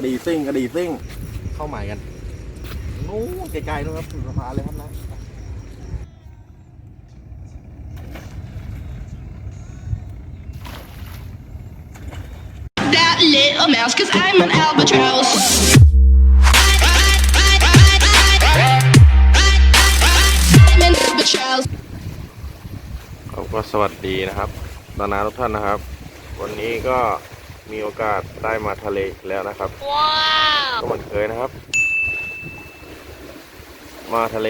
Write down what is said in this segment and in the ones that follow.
ระดีซิ่งกระดีซิ่ง เข้าใหม่กันนู้นไกลๆนู้นครับถึงสะพานเลยครับนะ that little mouse, cause I'm an albatross. I'm an albatross. ครับก็สวัสดีนะครับนานาทุกท่านนะครับ วันนี้ก็ มีโอกาสได้มาทะเลอีกแล้วนะครับก็เหมือนเคยนะครับ มาทะเล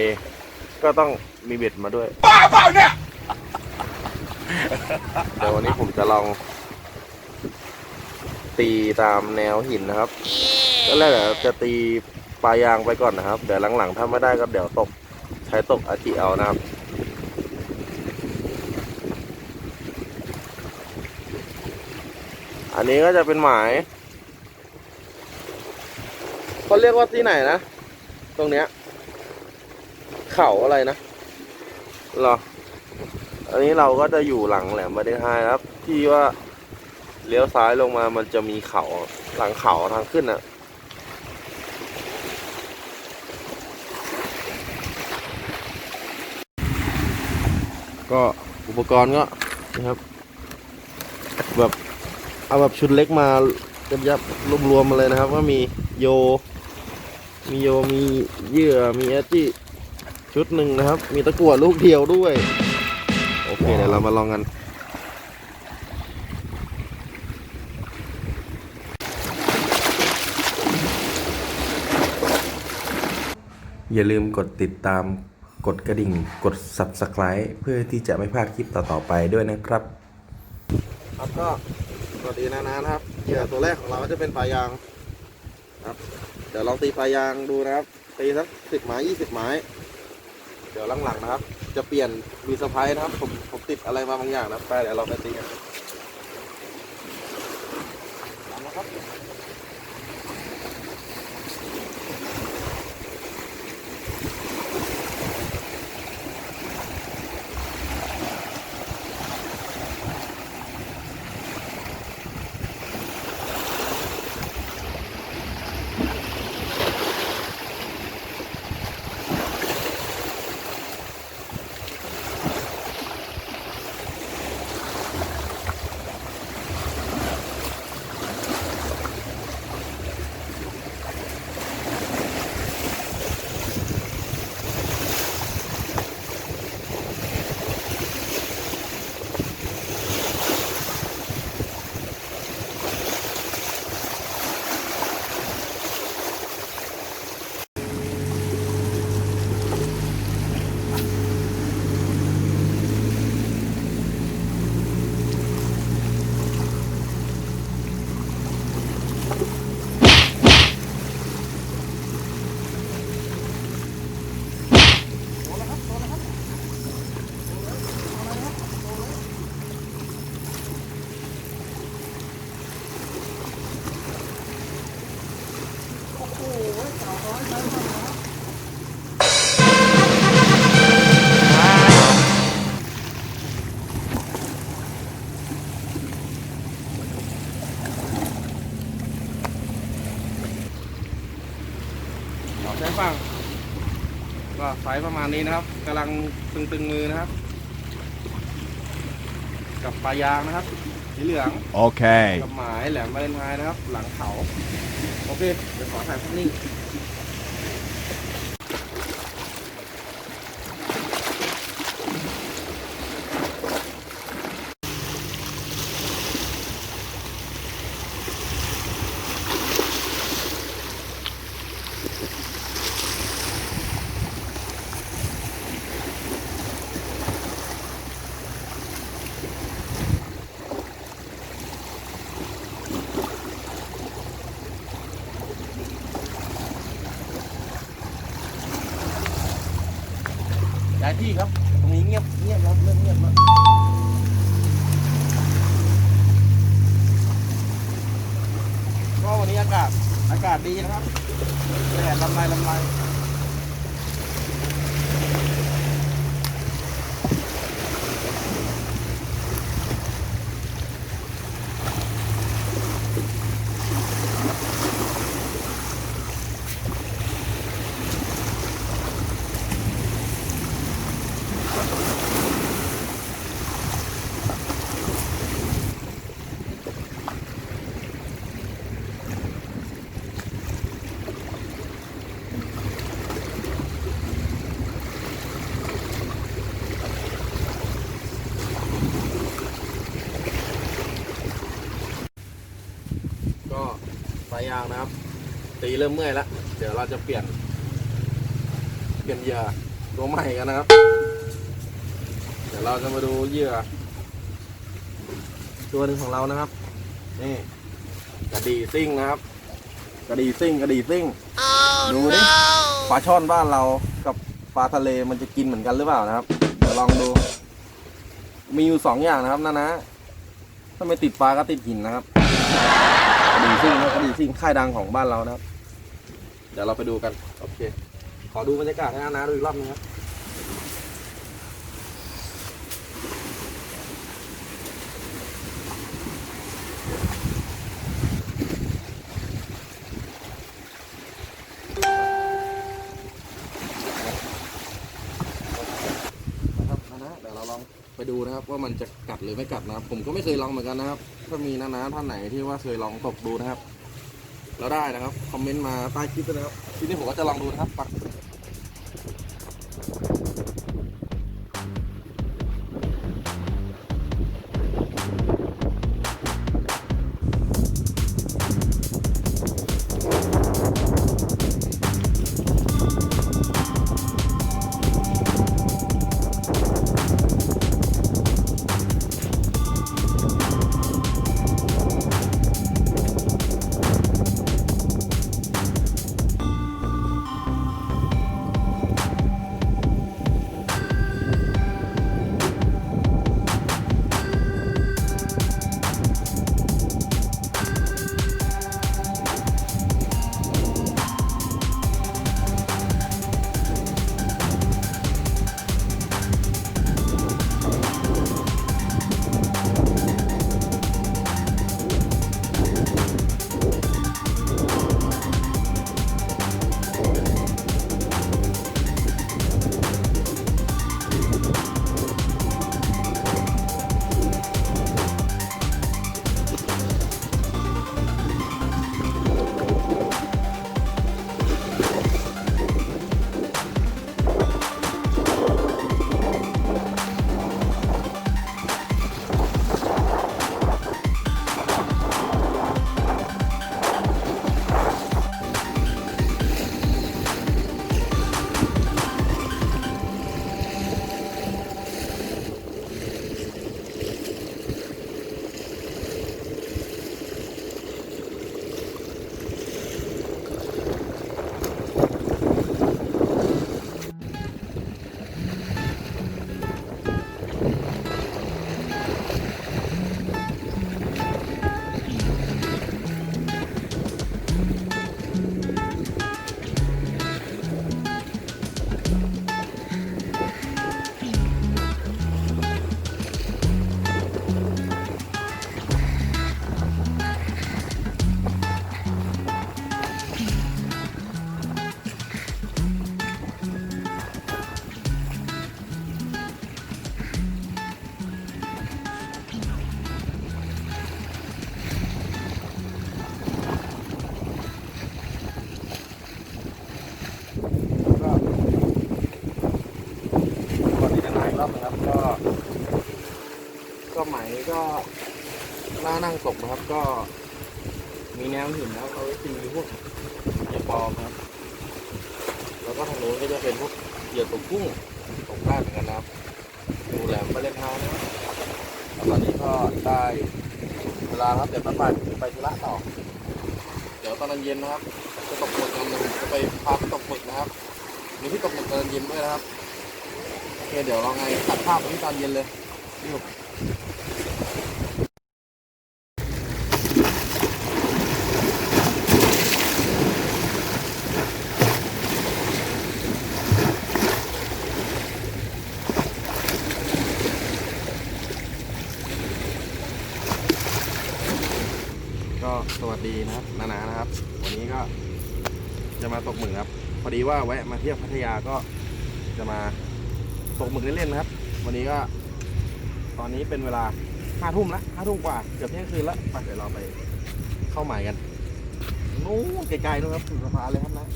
ก็ต้องมีเบ็ดมาด้วยบ้าเปล่าเนี่ยเดี๋ยววันนี้ผมจะลอง ตีตามแนวหินนะครับก็แรกเดี๋ยวจะตีปลายางไปก่อนนะครับ เดี๋ยวหลังๆ ถ้าไม่ได้ก็เดี๋ยวตก ใช้ตกอาจิเอานะครับ อันนี้ก็จะเป็นหมายเขาเรียกว่าที่ไหนนะ ตรงเนี้ย เขาอะไรนะเหรอ อันนี้เราก็จะอยู่หลังแหลมบาเดไฮครับ ที่ว่าเลี้ยวซ้ายลงมามันจะมีเขาหลังเขาทางขึ้นอะก็อุปกรณ์ก็นะครับแบบ เอาแบบชุดเล็กมายับยับรวมรวมมาเลยนะครับก็มีโย มีโยมีเหยื่อมีแอจิชุดหนึ่งนะครับ มีตะกั่วลูกเดียวด้วย โอเคเดี๋ยวเรามาลองกันอย่าลืมกดติดตาม กดกระดิ่ง กด Subscribe เพื่อที่จะไม่พลาดคลิปต่อ ๆ ไปด้วยนะครับ ครับก็ สวัสดีนะนะครับเหยื่อตัวแรกของเราก็จะเป็นปลายางครับ เดี๋ยวลองตีปลายางดูนะครับ ตีสักสิบไม้ยี่สิบไม้ เดี๋ยวหลังๆนะครับ จะเปลี่ยนมีสไปร์นะครับ ผมผมติดอะไรมาบางอย่างนะไปเดี๋ยวเราไปตีกันเอาละครับ ประมาณนี้นะครับกำลังตึงๆมือนะครับ กับปลายางนะครับ สีเหลือง Okay. กับหมายแหลมวาเลนไทน์นะครับ หลังเขา โอเค เดี๋ยวขอถ่ายภาพนิ่ง ย้ายที่ครับ ตรงนี้เงียบเงียบแล้วเริ่มเงียบแล้วก็วันนี้อากาศอากาศดีนะครับแดดลำไรลำไรางนะครับ ตีเริ่มเมื่อยแล้วเดี๋ยวเราจะเปลี่ยน เปลี่ยนเหยื่อตัวใหม่กันนะครับ เดี๋ยวเราจะมาดูเหยื่อตัวหนึ่งของเรานะครับ นี่กระดีซิ่งนะครับ กระดีซิ่งกระดีซิ่งดูดิปลาช่อนบ้านเรากับปลาทะเลมันจะกินเหมือนกันหรือเปล่านะครับเดี๋ยวลองดู มีอยู่สองอย่างนะครับนะนะถ้าไม่ติดปลาก็ติดหินนะครับกระ ดีซิ่งนะคระดีซิ่งค่ายดังของบ้านเรานะครับ เดี๋ยวเราไปดูกัน โอเค ขอดูบรรยากาศให้นะนะดูอีกรอบนึงครับนะนะเดี๋ยวเราลองไปดู นะครับ ว่ามันจะกัดหรือไม่กัดนะครับ ผมก็ไม่เคยลองเหมือนกันนะครับ ถ้ามีนะนะท่านไหนที่ว่าเคยลองตกดูนะครับ แล้วได้นะครับคอมเมนต์มาใต้คลิปด้วยนะครับทีนี้ผมก็จะลองดูนะครับปัก ก็ไหมก็น่านั่งตกนะครับก็มีแนวหินนะครับเขาตีพวกเหยื่อปลอมครับ แล้วก็ทางโน้นก็จะเป็นพวกเหยื่อตกกุ้งตกได้เหมือนกันนะครับดูแหลมไปเล่นท้านะครับตอนนี้ก็ได้เวลาครับเดี๋ยวตอนบ่ายจะไปธุระต่อ เดี๋ยวตอนเย็นนะครับจะตกหมึกกันนะครับจะไปพาไปตกหมึกนะครับมีที่ตกหมึกตอนเย็นด้วยนะครับโอเคเดี๋ยวเราไงตัดภาพไปที่ตอนเย็นเลย สวัสดีนะครับนานานะครับ วันนี้ก็จะมาตกหมึกครับ พอดีว่าแวะมาเที่ยวพัทยาก็จะมาตกหมึกเล่นๆนะครับ วันนี้ก็ ตอนนี้เป็นเวลาห้าทุ่มละห้าทุ่มกว่าเกือบเที่ยงคืนละไปเดี๋ยวเราไปเข้าใหม่กันนู้นไกลๆนู้นครับสุดสะพานเลยครับนะ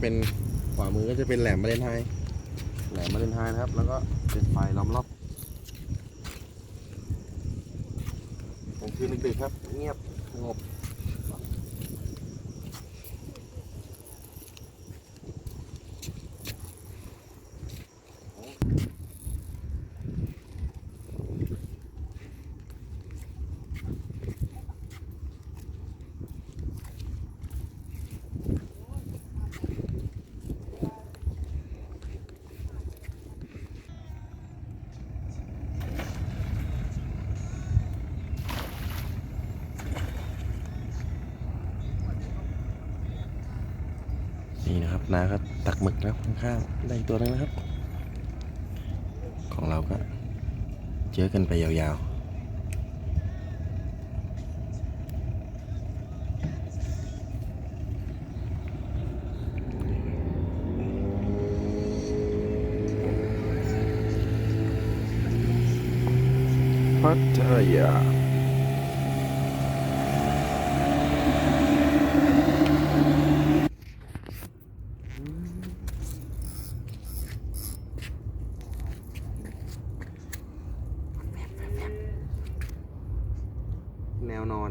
เดี๋ยวนี่ก็จะเป็นขวามือก็จะเป็นแหลมมาเลนไฮแหลมมาเลนไฮนะครับ แล้วก็เป็นไฟล้อมรอบกลางคืนดึกๆครับ เงียบสงบ นะครับนาก็ตักหมึกแล้วข้างๆได้ตัวนึงนะครับ ของเราก็เจอกันไปยาวๆพัทยา วนอน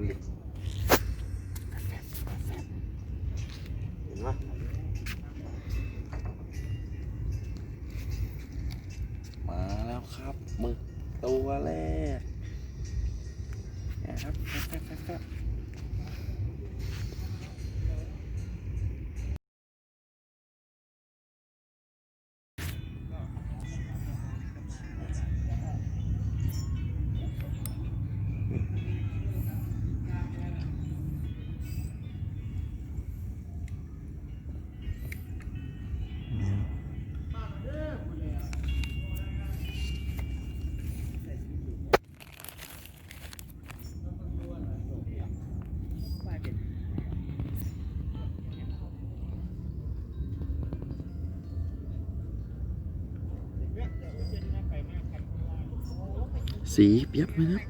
สีเปียบไหมครับ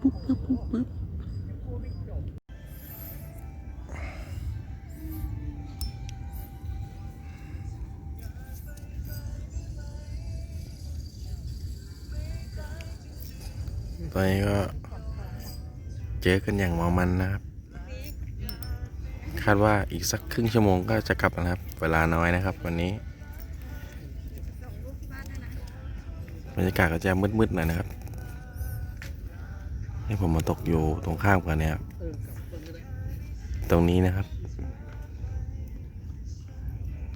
ปุ๊บปุ๊บปุ๊บปุ๊บตอนนี้ก็เจอกันอย่างเมามันนะครับ คาดว่าอีกสักครึ่งชั่วโมงก็จะกลับนะครับ เวลาน้อยนะครับ วันนี้บรรยากาศก็จะมืดๆหน่อยนะครับ นี่ผมมาตกอยู่ตรงข้ามกันเนี่ย ตรงนี้นะครับ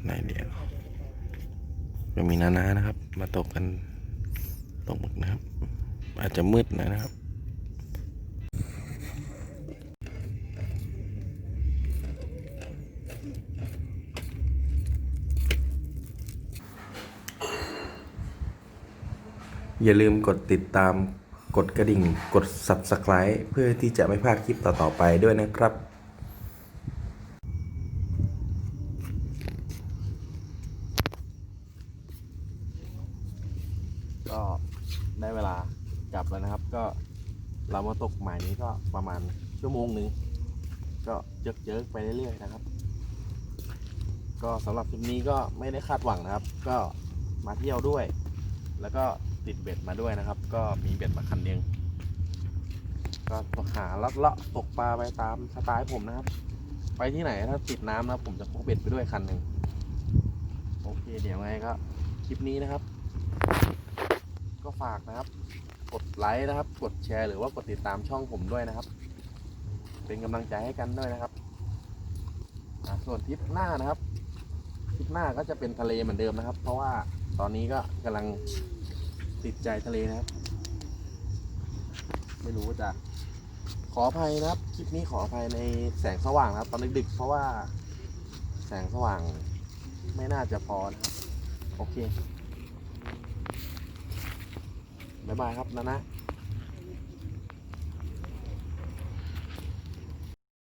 ไหนเดียวก็มีนานานะครับ มาตกกันตกหมึกนะครับ อาจจะมืดหน่อยนะครับอย่าลืมกดติดตาม กดกระดิ่งกด Subscribe เพื่อที่จะไม่พลาดคลิปต่อ ๆ ไปด้วยนะครับก็ได้เวลากลับแล้วนะครับ ก็เรามาตกหมายนี้ก็ประมาณชั่วโมงหนึ่งก็เจิกเจิกๆไปเรื่อยๆนะครับ ก็สำหรับคลิปนี้ก็ไม่ได้คาดหวังนะครับ ก็มาเที่ยวด้วย แล้วก็ ติดเบ็ดมาด้วยนะครับ ก็มีเบ็ดมาคันเดียงก็ตกหาลัดเลาะตกปลาไปตามสไตล์ผมนะครับ ไปที่ไหนถ้าติดน้ำนะผมจะพกเบ็ดไปด้วยคันหนึ่งโอเคเดี๋ยวไงก็คลิปนี้นะครับ ก็ฝากนะครับ กดไลค์นะครับ กดแชร์หรือว่ากดติดตามช่องผมด้วยนะครับ เป็นกำลังใจให้กันด้วยนะครับส่วนทริปหน้านะครับทริปหน้าก็จะเป็นทะเลเหมือนเดิมนะครับ เพราะว่าตอนนี้ก็กำลัง ติดใจทะเลนะครับ ไม่รู้ว่าจะ ขออภัยนะครับ คลิปนี้ขออภัยในแสงสว่างนะครับ ตอนดึกๆเพราะว่า แสงสว่างไม่น่าจะพอนะครับ โอเค บ๊ายบายครับนะนะ